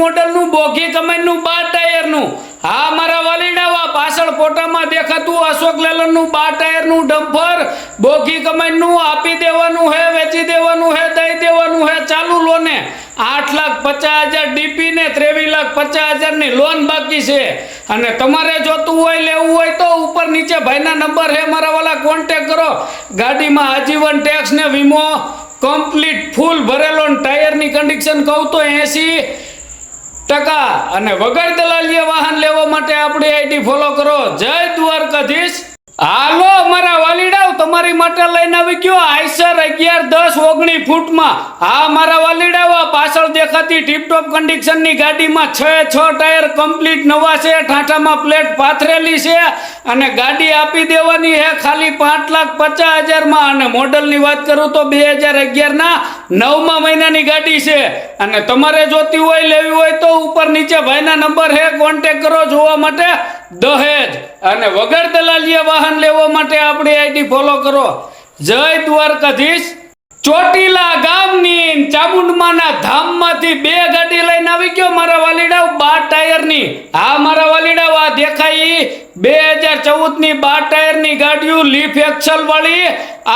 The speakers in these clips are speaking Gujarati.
મોડલનું બોગી કમાઈનું બાર ટાયરનું. હા, મારા વાલીડાવા પાછળ ફોટામાં દેખાતું અશોક લેલનનું બાર ટાયરનું ડમ્પર બોગી કમાઈનું આપી દેવાનું હે, વેચી દેવાનું હે, દઈ દેવાનું હે, ચાલુ લોને. આઠ લાખ પચાસ હજાર ડીપી ને ત્રેવીસ લાખ પચાસ હજારની લોન બાકી છે. અને તમારે જોતું હોય, લેવું હોય તો ઉપર નીચે ભાઈના નંબર હે, મારા વાલા કોન્ટેક કરો. ગાડીમાં આજીવન ટેક્સ ને વીમો કમ્પ્લીટ ફૂલ ભરેલો ટાયરની કન્ડિશન કહું તો એસી ટકા અને વગર દલાલીય વાહન લેવા માટે આપણી આઈડી ફોલો કરો. જય દ્વારકાધીશ. હાલો મારા વાલીડાઓ, તમારી માટે લઈને આવી ગયો આઈસર અગિયાર, દસ, ઓગણી ફૂટમાં. હા, મારા વાલીડાઓ પાછળ દેખાતી ટીપટોપ કન્ડિશનની ગાડીમાં છ છ ટાયર કમ્પ્લીટ નવા છે, ઠાઠામાં પ્લેટ પાથરેલી છે અને ગાડી આપી દેવાની છે ખાલી પાંચ લાખ પચાસ હજારમાં. અને મોડલની વાત કરું તો બે હજાર અગિયારના, નવમા મહિનાની ગાડી છે. અને તમારે જોતી હોય, લેવી હોય તો ઉપર નીચે ભાઈના નંબર છે કોન્ટેક કરો જોવા માટે. દહેજ અને વગર દલાલીએ વાહન લેવા માટે આપણી આઈડી ફોલો કરો. જય દ્વારકાધીશ. ચોટીલા ગામની ચામુંડમાના ધામમાંથી બે ગાડી લઈને આવી ગયો મારા વાલીડાવ બાર ટાયરની. હા, મારા વાલીડાવ આ દેખાય બે હજાર ચૌદની બાર ટાયરની ગાડીઓ લીફ એક્સલ વાળી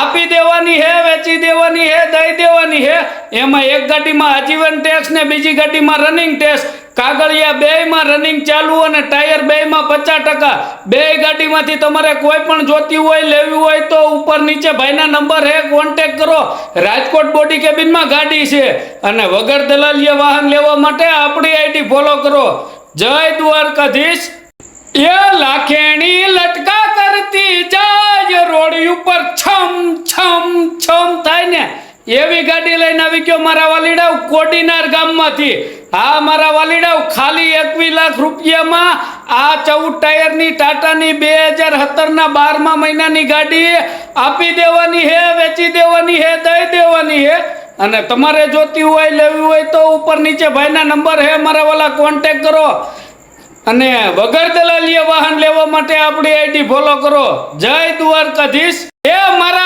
આપી દેવાની હે, વેચી દેવાની હે, દઈ દેવાની હે. એમાં એક ગાડીમાં આજીવન ટેક્સ ને બીજી ગાડીમાં રનિંગ ટેક્સ કાગળિયા બેયમાં રનિંગ ચાલુ અને ટાયર બેયમાં પચાસ ટકા. બે ગાડીમાંથી તમારે કોઈ પણ જોતી હોય, લેવી હોય તો ઉપર નીચે ભાઈના નંબર હે કોન્ટેક કરો. રાજકોટ બોડી કેબિનમાં ગાડી છે. અને વગર દલાલીય વાહન લેવા માટે આપણી આઈડી ફોલો કરો. જય દ્વારકાધીશ. એ લાખેણી લટકા કરતી જાય, રોડ ઉપર છમ છમ છમ થાય ને. એવી ગાડી લઈને આવી ગયો મારા વાલીડાવ કોડીનાર ગામમાંથી. હા, મારા વાલીડાવ, ખાલી એકવીસ લાખ રૂપિયામાં આ ચૌદ ટાયરની ટાટાની બે હજાર સત્તરના બારમા મહિનાની ગાડી આપી દેવાની હે, વેચી દેવાની હે, દઈ દેવાની હે. અને તમારે જોતી હોય, લેવી હોય તો ઉપર નીચે ભાઈના નંબર હે, મારા વાલા કોન્ટેક કરો. અને વગર દલાલીએ વાહન લેવા માટે આપણી આઈડી ફોલો કરો. જય દ્વારકાધીશ. એ મારા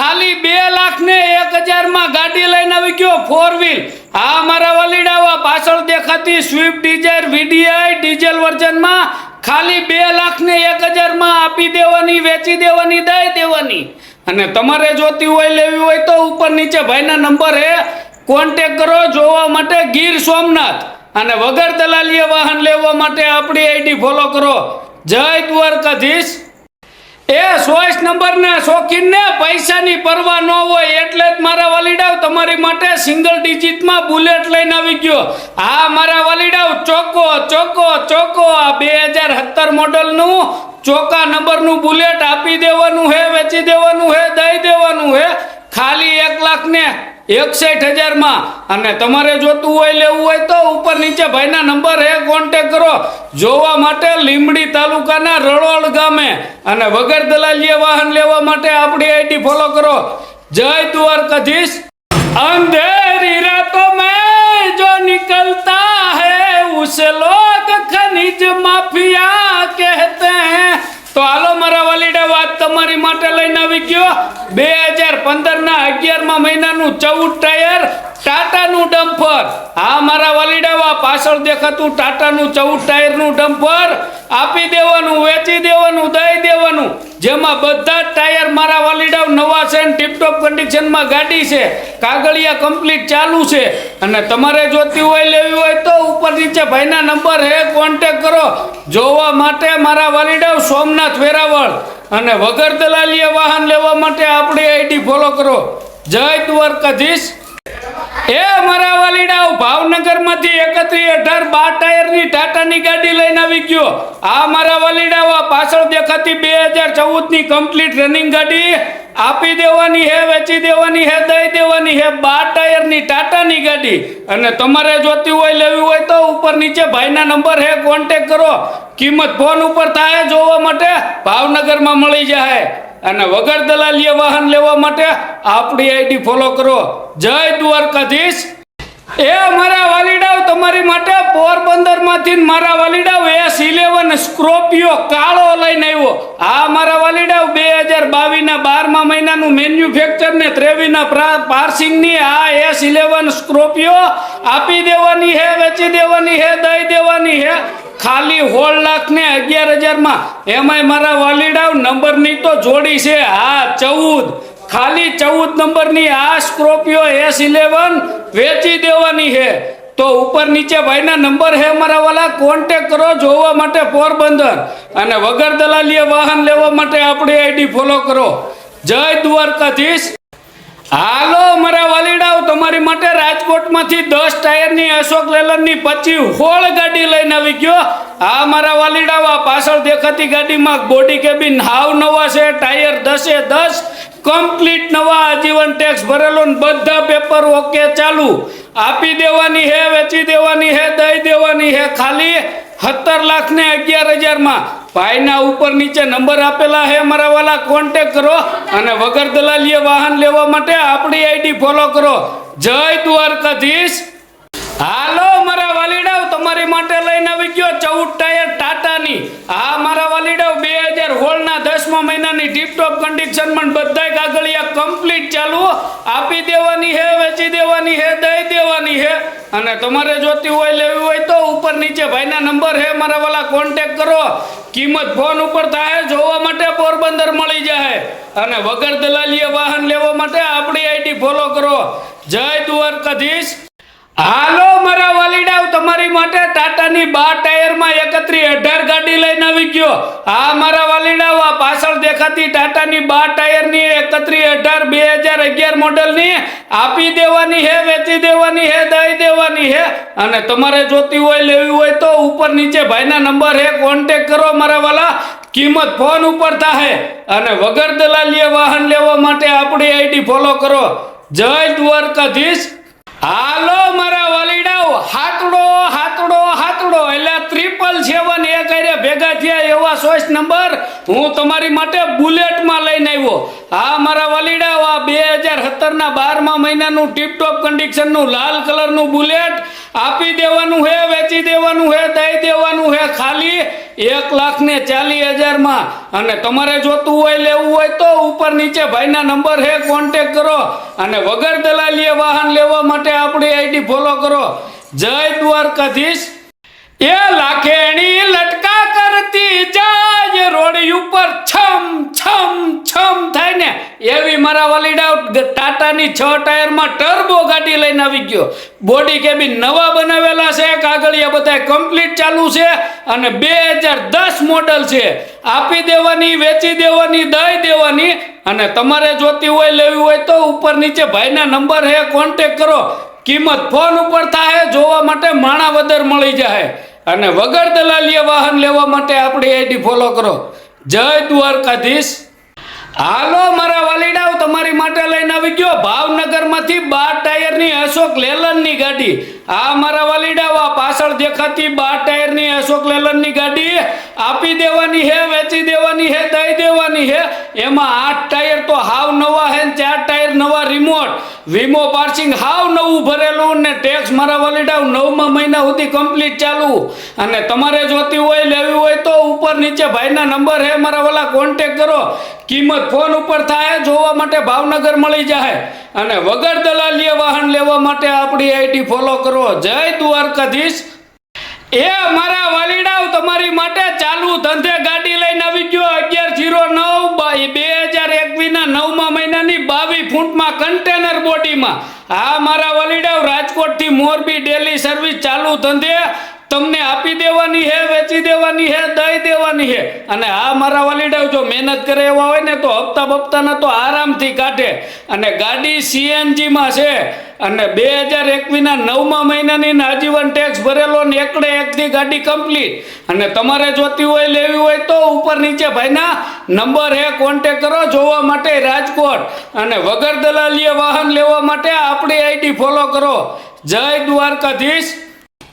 ખાલી બે લાખ ને એક હજારમાં ગાડી લઈને આવી ગયો ફોર વ્હીલ હા મારા વલીડાવા પાછળ દેખાતી સ્વિફ્ટ ડિઝાયર વીડીઆઈ ડીઝલ વર્ઝનમાં ખાલી બે લાખ ને એક હજારમાં આપી દેવાની, વેચી દેવાની, દઈ દેવાની. અને તમારે જોતી હોય, લેવી હોય તો ઉપર નીચે ભાઈના નંબર હે. કોન્ટેક કરો જોવા માટે ગીર સોમનાથ. અને વગર દલાલીએ વાહન લેવા માટે આપણી આઈડી ફોલો કરો. જય દ્વારકાધીશ. એ ચોઈસ નંબરના શોખીનને પૈસાની પરવા ન હોય એટલે જ મારા વાલીડાવ તમારી માટે સિંગલ ડિજિટમાં બુલેટ લઈને આવી ગયો. હા, મારા વાલીડાવ, ચોકો ચોકો ચોકો. આ બે હજાર સત્તર મોડલનું ચોકા નંબરનું બુલેટ આપી દેવાનું હે, વેચી દેવાનું હે, દઈ દેવાનું હે. ખાલી એક લાખ ને એકસઠ હજારમાં. અને તમારે જોતું હોય, લેવું હોય તો ઉપર નીચે ભાઈના નંબર હે કોન્ટેક કરો. જોવા માટે લીમડી તાલુકાના રળોળ ગામે. અને વગર દલાલીય વાહન લેવા માટે આપણી આઈડી ફોલો કરો. જય દ્વારકાધીશ. અંધેરી રાતો મેં જો નિકલતા હે, ઉસ લોગ ખનિજ માફિયા કહેતે હે. તો હાલો, મારા વાલીડે, વાત તમારી માટે લઈને આવી ગયો. બે પંદરના અગિયારમાં મહિનાનું ચૌદ ટાયર ટાટાનું ડમ્પર. હા, મારા વાલીડાવા, પાછળ દેખાતું ટાટાનું ચૌદ ટાયરનું ડમ્પર. આપી દેવાનું, વેચી દેવાનું, દઈ દેવાનું. જેમાં બધા ટાયર મારા વાલીડાવ નવા છે ને ટીપટોપ કન્ડિશનમાં ગાડી છે. કાગળિયા કમ્પ્લીટ ચાલુ છે. અને તમારે જોતી હોય, લેવી હોય તો ઉપર નીચે ભાઈના નંબર હે કોન્ટેક કરો. જોવા માટે મારા વાલીડાવ સોમનાથ વેરાવળ. અને વગર દલાલીએ વાહન લેવા માટે આપણી આઈડી ફોલો કરો. જય દ્વારકાધીશ. એ મારા વાલીડાઓ ભાવનગરમાંથી એકત્રીસ અઢાર બાર ટાયરની ટાટાની ગાડી લઈને આવી ગયો. આ મારા વાલીડા પાછળ દેખાતી બે હજાર ચૌદની કમ્પ્લીટ રનિંગ ગાડી. આપી દેવાની હે, વેચી દેવાની હે, દઈ દેવાની હે બાર ટાયરની ટાટાની ગાડી. અને તમારે જોતી હોય, લેવી હોય તો ઉપર નીચે ભાઈના નંબર હે કોન્ટેક કરો. કિંમત ફોન ઉપર થાય જોવા માટે ભાવનગરમાં મળી જાય. અને વગર દલાલીએ વાહન લેવા માટે આપણી આઈડી ફોલો કરો. જય દ્વારકાધીશ. એ મારા વાલીડાવ તમારી માટે પોરબંદરમાંથી મારા વાલીડાવ એસ ઇલેવન સ્કોર્પિયો કાળો લઈને આવ્યો. આ મારા વાલીડાવ બે હજાર બાવીસના બારમા મહિનાનું મેન્યુફેક્ચર ને ત્રેવીસના પાર્સિંગની આ એસ ઇલેવન સ્કોર્પિયો આપી દેવાની હે, વેચી દેવાની હે, દઈ દેવાની હે. ખાલી હોળ લાખ ને અગિયાર હજારમાં. એમાંય મારા વાલીડાવ નંબરની તો જોડી છે. હા, ચૌદ. ખાલી ચૌદ નંબરની આ સ્કોર્પિયો એસ ઇલેવન વેચી દેવાની છે. તો ઉપર નીચે ભાઈના નંબર હે મારા વાલા કોન્ટેક કરો, જોવા માટે પોરબંદર. અને વગર દલાલીએ વાહન લેવા માટે આપણી આઈડી ફોલો કરો. જય દ્વારકાધીશ. હાલો મારા વાલીડાઓ, તમારી માટે રાજકોટમાંથી દસ ટાયરની અશોક લેલનની પચી હોળ ગાડી લઈને આવી ગયો. આ મારા વાલીડાઓ, આ પાછળ દેખાતી ગાડીમાં બોડી કેબિન હાવ નવા છે, ટાયર દસે દસ કમ્પ્લીટ નવા આજીવન ટેક્સ ભરેલો બધા પેપર ઓકે ચાલુ. આપી દેવાની હે, વેચી દેવાની હે, દઈ દેવાની હે. ખાલી સત્તર લાખ ને અગિયાર હજારમાં ભાઈના ઉપર નીચે નંબર આપેલા હે, મારા વાલા કોન્ટેક કરો અને વગર દલાલીએ વાહન લેવા માટે આપણી આઈડી ફોલો કરો. જય દ્વારકાધીશ. હાલો, મારા વાલીડાવ તમારી માટે લઈને આવી ગયો ચૌદ ટાયર ટાટાની. આ મારા વાલીડાવ બે હજાર હોળના દસમા મહિનાની ટીપટોપ કન્ડિશનમાં બધાય કાગળિયા કમ્પ્લીટ ચાલુ આપી દેવાની હે, વેચી દેવાની હે, દઈ દેવાની હે. અને તમારે જોતી હોય, લેવી હોય તો ઉપર નીચે ભાઈના નંબર હે, મારા વાલા કોન્ટેક કરો. કિંમત ફોન ઉપર થાય, જોવા માટે પોરબંદર મળી જાય. અને વગર દલાલીએ વાહન લેવા માટે આપણી આઈડી ફોલો કરો. જય દ્વારકાધીશ. હાલો મારા વાલીડાવ, તમારી માટે ટાટાની બાર ટાયરમાં એકત્રી અઢાર ગાડી લઈને આવી ગયો. આ મારા વાલીડાવ, આ પાછળ દેખાતી ટાટાની બાર ટાયરની એકત્રી અઢાર બે હજાર અગિયાર મોડલની આપી દેવાની હે, વેચી દેવાની હે, દઈ દેવાની હે. અને તમારે જોતી હોય, લેવી હોય તો ઉપર નીચે ભાઈના નંબર હે કોન્ટેક કરો મારા વાલા. કિંમત ફોન ઉપર થાય અને વગર દલાલીએ વાહન લેવા માટે આપણી આઈડી ફોલો કરો. જય દ્વારકાધીશ. હાલો મારા વલીડાઓ હાતડો હાતડો હાતડો એટલે ત્રિપલ સેવન એ કરે ભેગા થયા એવા સોસ નંબર. હું તમારી માટે બુલેટમાં લઈને આવ્યો. આ મારા વાલીડા, આ બે હજાર સત્તરના બારમા મહિનાનું ટીપટોપ કન્ડિશનનું લાલ કલરનું બુલેટ આપી દેવાનું હે, વેચી દેવાનું હે, દઈ દેવાનું હે, ખાલી એક લાખ ને ચાલીસ હજારમાં. અને તમારે જોતું હોય, લેવું હોય તો ઉપર નીચે ભાઈના નંબર હે કોન્ટેક કરો. અને વગર દલાલીએ વાહન લેવા માટે આપણી આઈડી ફોલો કરો. જય દ્વારકાધીશ. એ લાખેણી લટકા કરતી જાય, રોડી ઉપર છમ છમ છમ થાય ને. એવી મારા વલીડા ટાટાની છ ટાયરમાં ટર્બો ગાડી લઈને આવી ગયો. બોડી કેબિન નવા બનાવેલા છે કાગળિયા બધા કમ્પ્લીટ ચાલુ છે અને બે હજાર દસ મોડલ છે. આપી દેવાની, વેચી દેવાની, દઈ દેવાની અને તમારે જોતી હોય, લેવી હોય તો ઉપર નીચે ભાઈના નંબર હે કોન્ટેક કરો. કિંમત ફોન ઉપર થાય, જોવા માટે માણા વદર મળી જાય. અને વગર દલાલીએ વાહન લેવા માટે આપણી આઈડી ફોલો કરો. જય દ્વારકાધીશ. હાલો, મારા વાલીડાઓ, તમારી માટે લઈને આવી ગયો ભાવનગરમાંથી બાર ટાયરની અશોક લેલનની ગાડી. આ મારા વાલીડાવા પાછળ દેખાતી બાર ટાયરની અશોક લેલનની ગાડી આપી દેવાની હે, વેચી દેવાની હે, દઈ દેવાની હે. એમાં આઠ ટાયર તો હાવ નવા હે ને ચાર ટાયર નવા રિમોટ વીમો પાર્સિંગ હાવ નવું ભરેલું ને ટેક્સ મારા વાલીડાવ નવમા મહિના સુધી કમ્પ્લીટ ચાલુ. અને તમારે જોતી હોય, લેવી હોય તો ઉપર નીચે ભાઈના નંબર હે, મારા વાલા કોન્ટેક કરો. કિંમત ફોન ઉપર થાય, જોવા માટે ભાવનગર મળી જાય. અને વગર દલાલીએ વાહન લેવા માટે આપણી આઈડી ફોલો કરો. જય દ્વારકાધીશ. એ અમારા વાલીડાઓ તમારી માટે ચાલુ ધંધે ગાડી લઈને આવી ગયો. અગિયાર જીરો નવ બે હજાર એકવીસના નવમા મહિનાની બાવીસ ફૂટમાં કન્ટેનર બોડીમાં. આ મારા વાલીડાઓ રાજકોટથી મોરબી ડેલી સર્વિસ ચાલુ ધંધે. તમને આપી દેવાની હે, વેચી દેવાની હે, દઈ દેવાની હે. અને આ મારા વાલીડાઓ જો મહેનત કરે એવા હોય ને, તો હપ્તા બપ્તાના તો આરામથી કાઢે. અને ગાડી સીએનજીમાં છે. અને બે હજાર એકવીસના નવમા મહિનાની આજીવન ટેક્સ ભરેલો ને એકડે એકથી ગાડી કમ્પ્લીટ અને તમારે જોતી હોય, લેવી હોય તો ઉપર નીચે ભાઈના નંબર એ કોન્ટેક કરો, જોવા માટે રાજકોટ. અને વગર દલાલીએ વાહન લેવા માટે આપણી આઈડી ફોલો કરો. જય દ્વારકાધીશ.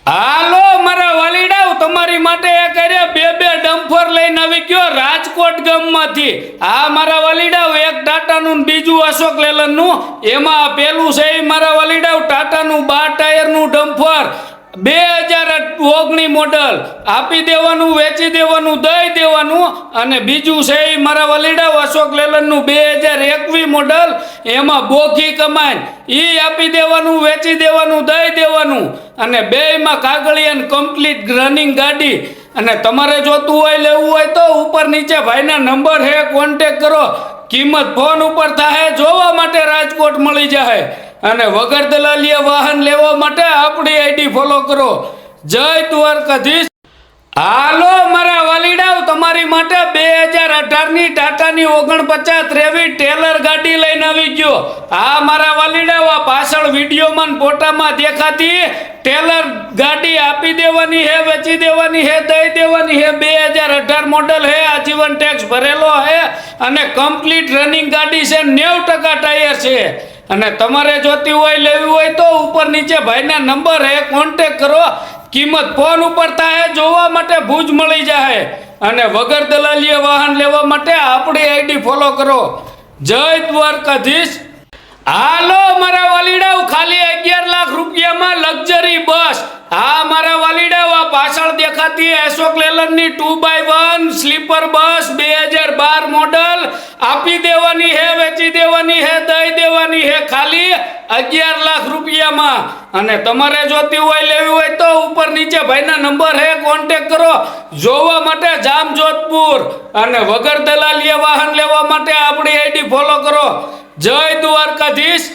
હાલો, મારા વાલીડાઓ તમારી માટે એ કરે બે બે ડમ્ફર લઈને આવી ગયો રાજકોટ ગામમાંથી. આ મારા વાલીડાઓ એક ટાટાનું બીજું અશોક લેલનનું. એમાં પેલું છે મારા વાલીડાઓ ટાટાનું બાર ટાયરનું ડમ્ફર. બે હજાર ઓગણી મોડલ આપી દેવાનું, વેચી દેવાનું, દઈ દેવાનું અને બીજું છે એ મારા વલીડા અશોક લેલનનું બે હજાર એકવીસ મોડલ. એમાં બોખી કમાન એ આપી દેવાનું, વેચી દેવાનું, દઈ દેવાનું અને બેયમાં કાગળિયાન કમ્પ્લીટ રનિંગ ગાડી. અને તમારે જોતું હોય, લેવું હોય તો ઉપર નીચે ભાઈના નંબર હે કોન્ટેક કરો. કિંમત ફોન ઉપર થાય જોવા માટે રાજકોટ મળી જાય અને વગર દલાલીએ વાહન લેવા માટે આપણી આઈડી ફોલો કરો. જય દ્વારકાધીશ. હાલો મારા વાલીડાઓ, તમારી માટે બે હજાર અઢારની ટાટાની ઓગણપચાસ ત્રેવીસ ટેલર ગાડી લઈને આવી ગયો. આ મારા વાલીડાઓ, આ પાછળ વિડીયોમાં ફોટામાં દેખાતી ટેલર ગાડી આપી દેવાની હે, વેચી દેવાની હે, દઈ દેવાની હે, બે હજાર અઢાર મોડલ હે, આજીવન ટેક્સ ભરેલો હે અને કમ્પ્લીટ રનિંગ ગાડી છે, નેવ ટકા ટાયર છે. અને તમારે જોતી હોય, લેવી હોય તો ઉપર નીચે ભાઈના નંબર હે કોન્ટેક કરો. કિંમત ફોન ઉપર થાય, જોવા માટે ભૂજ મળી જાય. અને વગર દલાલીએ વાહન લેવા માટે આપણી આઈડી ફોલો કરો. જય દ્વારકાધીશ. હાલો, મારા વાલીડાઓ, ખાલી અગિયાર લાખ રૂપિયામાં લક્ઝરી બસ. હા, મારા વાલીડા પાછળ દેખાતી Ashok લેલનની two by one sleeper bus બે હજાર બાર મોડલ. આપી દેવાની હે, વેચી દેવાની હે, દઈ દેવાની હે, ખાલી અગિયાર લાખ રૂપિયામાં. અને તમારે જોતી હોય લેવી હોય તો ઉપર નીચે ભાઈના નંબર હે કોન્ટેક કરો. જોવા માટે જામ જોધપુર અને વગર દલાલીએ વાહન લેવા માટે આપણી આઈડી ફોલો કરો. જય દ્વારકાધીશ.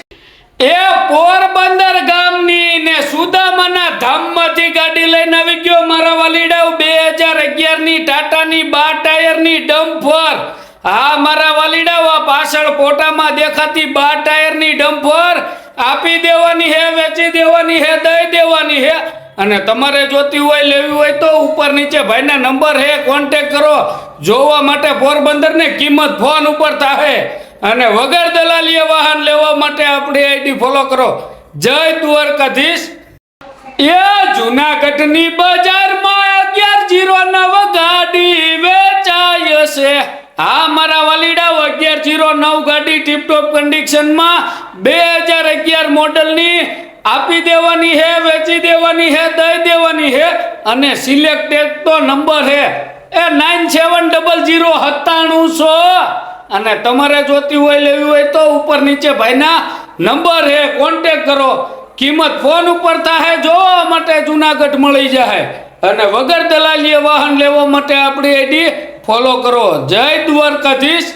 એ પોરબંદર ગામની ને સુદામાના ધામમાંથી ગાડી લઈને આવી ગયો મારા વાલીડાઓ બે હજાર અગિયારની ટાટાની બાર ટાયરની ડમ્ફર. હા, મારા વાલીડાવ આ પાછળ ફોટામાં દેખાતી બાર ટાયરની ડમ્ફર. આપી દેવાની હે, વેચી દેવાની હે, દઈ દેવાની હે. અને તમારે જોતી હોય, લેવી હોય તો ઉપર નીચે ભાઈના નંબર હે કોન્ટેક કરો. જોવા માટે પોરબંદરને કિંમત ફોન ઉપર થાય અને વગર દલાલીએ વાહન લેવા માટે આપણી આઈડી ફોલો કરો. જય દ્વારકાધીશ. એ જુનાગઢની બજારમાં અગિયાર જીરો નવ ગાડી વેચાય છે હા, મારા વાલીડા અગિયાર જીરો નવ ગાડી ટીપટોપ કન્ડિશનમાં બે હજાર અગિયાર મોડલની આપી દેવાની હે, વેચી દેવાની હે, દઈ દેવાની હે અને સિલેક્ટેડ તો નંબર હે. A nine seven double zero સત્તાણું અને તમારે જોતી હોય, લેવી હોય તો ઉપર નીચે ભાઈના નંબર હે કોન્ટેક કરો. કિંમત ફોન ઉપર થાય જોવા માટે જુનાગઢ મળી જાય અને વગર દલાલીએ વાહન લેવા માટે આપણી આઈડી ફોલો કરો. જય દ્વારકાધીશ.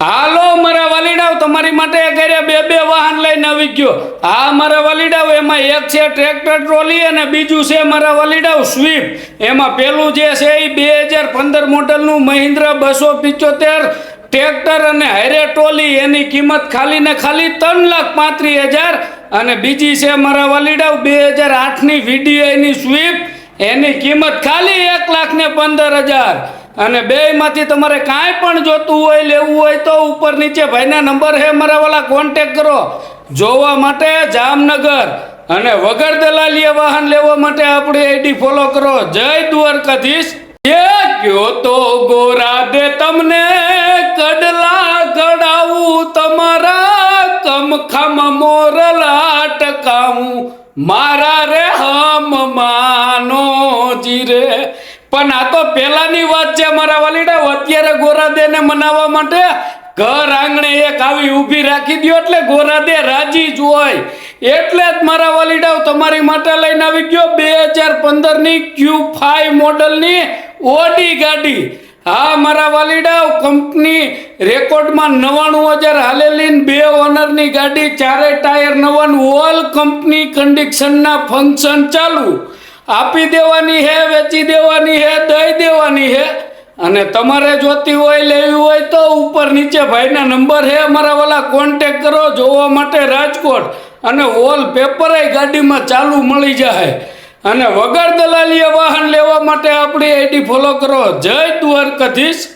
હાલો, મારા વાલીડાવ તમારી માટે ઘરે બે બે વાહન લઈને આવી ગયો. હા મારા વાલીડાવ એમાં એક છે ટ્રેક્ટર ટ્રોલી અને બીજું છે મારા વાલીડાવ સ્વીપ. એમાં પેલું જે છે એ બે હજાર પંદર મોડલનું મહિન્દ્રા બસો પિચોતેર ટ્રેક્ટર અને હારે ટોલી એની કિંમત ખાલી ને ખાલી ત્રણ લાખ પાંત્રીસ હજાર અને બીજી છે મારા વલીડાવ બે હજાર આઠની વીડીઆઈની સ્વીફ્ટ એની કિંમત ખાલી એક લાખ ને પંદર હજાર. અને બેમાંથી તમારે કાંઈ પણ જોતું હોય, લેવું હોય તો ઉપર નીચે ભાઈના નંબર હે, મારા વાલા કોન્ટેક કરો. જોવા માટે જામનગર. અને વગર દલાલીએ વાહન લેવા માટે આપણી આઈડી ફોલો કરો. જય દ્વારકાધીશ. કયો તો ગોરા દે તમને. મારા રે હમ માનો જીરે પણ આ તો પેલાની વાત છે મારા વાલીડા. અત્યારે ગોરાદેને મનાવવા માટે ઘર આંગણે એક આવી ઊભી રાખી દો એટલે ગોરાદે રાજી જ હોય. એટલે જ મારા વાલીડાઓ તમારી માટે લઈને આવી ગયો. બે હજાર પંદરની ક્યુ ફાઈવ મોડલની ઓડી ગાડી. હા, મારા વાલીડાઓ કંપની રેકોર્ડમાં નવ્વાણું હજાર હાલેલી બે ઓનરની ગાડી, ચારે ટાયર નવાનું ઓલ કંપની કન્ડિશનના ફંક્શન ચાલુ. આપી દેવાની હે, વેચી દેવાની હે, દઈ દેવાની હે. અને તમારે જોતી હોય, લેવી હોય તો ઉપર નીચે ભાઈના નંબર હે મારા વાલા કોન્ટેક કરો, જોવા માટે રાજકોટ. અને ઓલ પેપરે ગાડીમાં ચાલુ મળી જાય અને વગર દલાલીએ વાહન લેવા માટે આપણી આઈડી ફોલો કરો. જય દ્વારકાધીશ.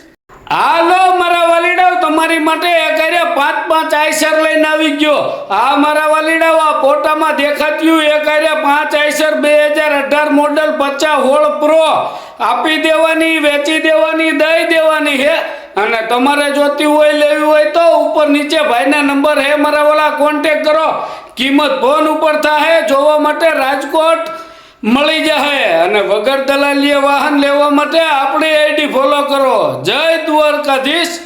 હાલો, મારા વાલીડાઓ, તમારી માટે એક પાંચ પાંચ આઈસર લઈને આવી ગયો. આ મારા વાલીડાઓ, આ ફોટામાં દેખાત્યું એક પાંચ આઈસર બે હજાર અઢાર મોડલ પચાસ હોળ પ્રો આપી દેવાની, વેચી દેવાની, દઈ દેવાની હે. અને તમારે જોતી હોય, લેવી હોય તો ઉપર નીચે ભાઈના નંબર હે. મારા વાલા કોન્ટેક કરો. કિંમત ફોન ઉપર થાય જોવા માટે રાજકોટ મળી જાય અને વગર દલાલીએ વાહન લેવા માટે આપણી આઈડી ફોલો કરો. જય દ્વારકાધીશ.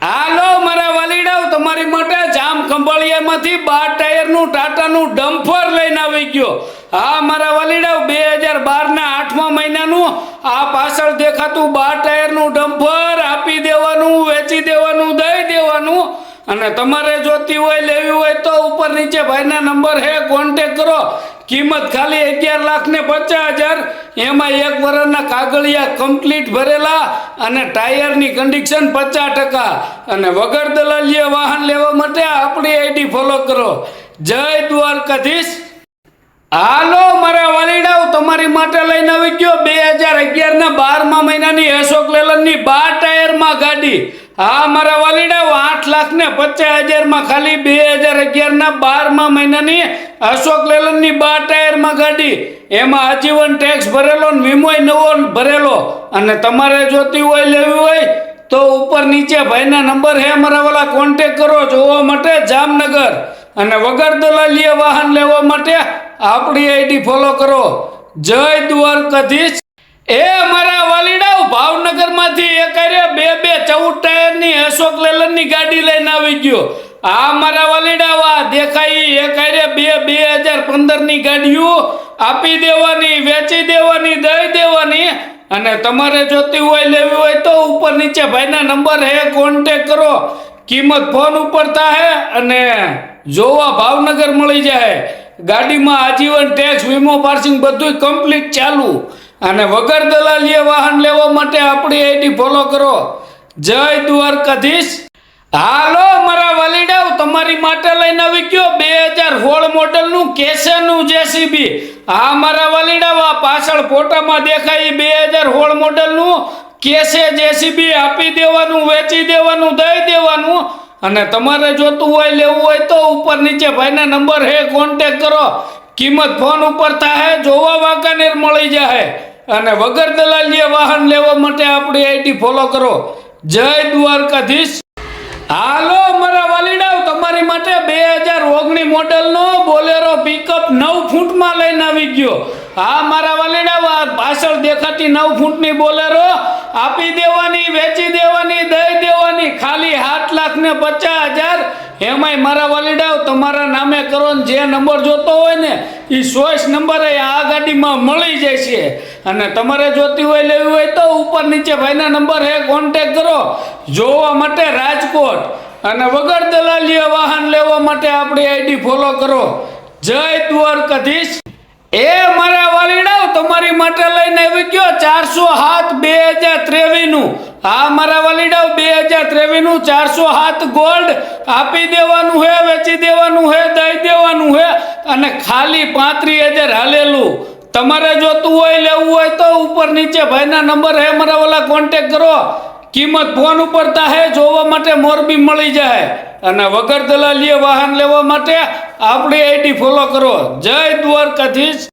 હાલો, મારા વાલીડાઓ, તમારી માટે જામ ખંભાળિયામાંથી બાર ટાયરનું ટાટાનું ડમ્ફર લઈને આવી ગયો. હા, મારા વાલીડાઓ, બે હજાર બારના આઠમા મહિનાનું આ પાછળ દેખાતું બાર ટાયરનું ડમ્ફર આપી દેવાનું, વેચી દેવાનું, દઈ દેવાનું. અને તમારે જોતી હોય, લેવી હોય તો ઉપર નીચે ભાઈના નંબર હે કોન્ટેક કરો. કિંમત ખાલી અગિયાર લાખ ને પચાસ હજાર. એમાં એક વર્ષના કાગળિયા કમ્પ્લીટ ભરેલા અને ટાયરની કન્ડિશન પચાસ ટકા. અને વગર દલાલીએ વાહન લેવા માટે આપણી આઈડી ફોલો કરો. જય દ્વારકાધીશ. હાલો, મારા વાલીડાઓ તમારી માટે લઈને આવી ગયો બે હજાર અગિયારના બારમા મહિનાની અશોક લેલનની બાર ટાયરમાં ગાડી. હા, મારા વાલીડાઓ, આઠ લાખ ને પચાસ હજારમાં ખાલી બે હજાર અગિયારના બારમા મહિનાની અશોક લેલનની બાર ટાયરમાં ગાડી. એમાં આજીવન ટેક્સ ભરેલો ને વીમોય નવો ભરેલો. અને તમારે જોતી હોય, લેવી હોય, તો ઉપર નીચે ભાઈના નંબર હે, મારા વાલા. કોન્ટેક કરો, જોવા માટે જામનગર. અને વગર દલાલીએ વાહન લેવા માટે આપણી આઈડી ફોલો કરો. જય દ્વારકાધીશ. એ મારા વાલીડાઓ ભાવનગરમાંથી એક હારે બે બે ચૌદ ટાયરની અશોક લેલનની ગાડી લઈને આવી ગયો. આ મારા વાલીડાઓ આ દેખાઈ એક હારે બે બે હજાર પંદરની ગાડીઓ આપી દેવાની, વેચી દેવાની, દઈ દેવાની અને તમારે જોતી હોય, લેવી હોય તો ઉપર નીચે ભાઈના નંબર હે કોન્ટેક કરો. કિંમત ફોન ઉપર થાય અને જોવા ભાવનગર મળી જાય. ગાડીમાં આજીવન ટેક્સ વીમો પાર્સિંગ બધું કમ્પ્લીટ ચાલુ. અને વગર દલાલીએ વાહન લેવા માટે આપણી આઈડી ફોલો કરો. જય દ્વારકાધીશ. હાલો, મારા વાલીડાઓ, તમારી માટે લઈને આવી ગયો બે હજાર સોળ મોડલનું કેસેનું જેસીબી. આ મારા વાલીડાઓ, આ પાછળ ફોટામાં દેખાય બે હજાર સોળ મોડલનું કેસે જેસીબી આપી દેવાનું, વેચી દેવાનું, દઈ દેવાનું. અને તમારે જોતું હોય, લેવું હોય તો ઉપર નીચે ભાઈના નંબર હે કોન્ટેક કરો. કિંમત ફોન ઉપર થાય, જોવા વાંકાનેર મળી જાય. અને વગર દલાલીએ વાહન લેવા માટે આપણી આઈડી ફોલો કરો. જય દ્વારકાધીશ. હાલો, મારા તમારી માટે બે હજાર ઓગણી મોડલનો બોલેરો પિકઅપ નવ ફૂટમાં લઈને આવી ગયો. હા મારા વાલીડા પાછળ દેખાતી નવ ફૂટની બોલેરો આપી દેવાની, વેચી દેવાની, દઈ દેવાની, ખાલી સાત લાખ ને પચાસ હજાર એમાંય મારા વાલીડાઓ તમારા નામે કરો ને જે નંબર જોતો હોય ને એ ચોઈસ નંબરે આ ગાડીમાં મળી જાય છે અને તમારે જોતી હોય, લેવી હોય તો ઉપર નીચે ભાઈના નંબર હે કોન્ટેક કરો. જોવા માટે રાજકોટ. અને વગર દલાલીએ વાહન લેવા માટે આપણી આઈડી ફોલો કરો. જય દ્વારકાધીશ. એ મારા વાલીડાઓ તમારી માટે લઈને આવી ગયો ચારસો હાથ બે હજાર ત્રેવીસનું હા મારા વાલીડાઓ બે હજાર ત્રેવીસનું ચારસો હાથ ગોલ્ડ આપી દેવાનું હે, વેચી દેવાનું હે, દઈ દેવાનું હે અને ખાલી પાંત્રીસ હજાર હાલેલું. તમારે જોતું હોય, લેવું હોય તો ઉપર નીચે ભાઈના નંબર હે, મારા વાલા કોન્ટેક કરો. કિંમત ફોન ઉપર તાહે, જોવા માટે મોરબી મળી જાય. અને વગર દલાલીએ વાહન લેવા માટે આપણી આઈડી ફોલો કરો. જય દ્વારકાધીશ.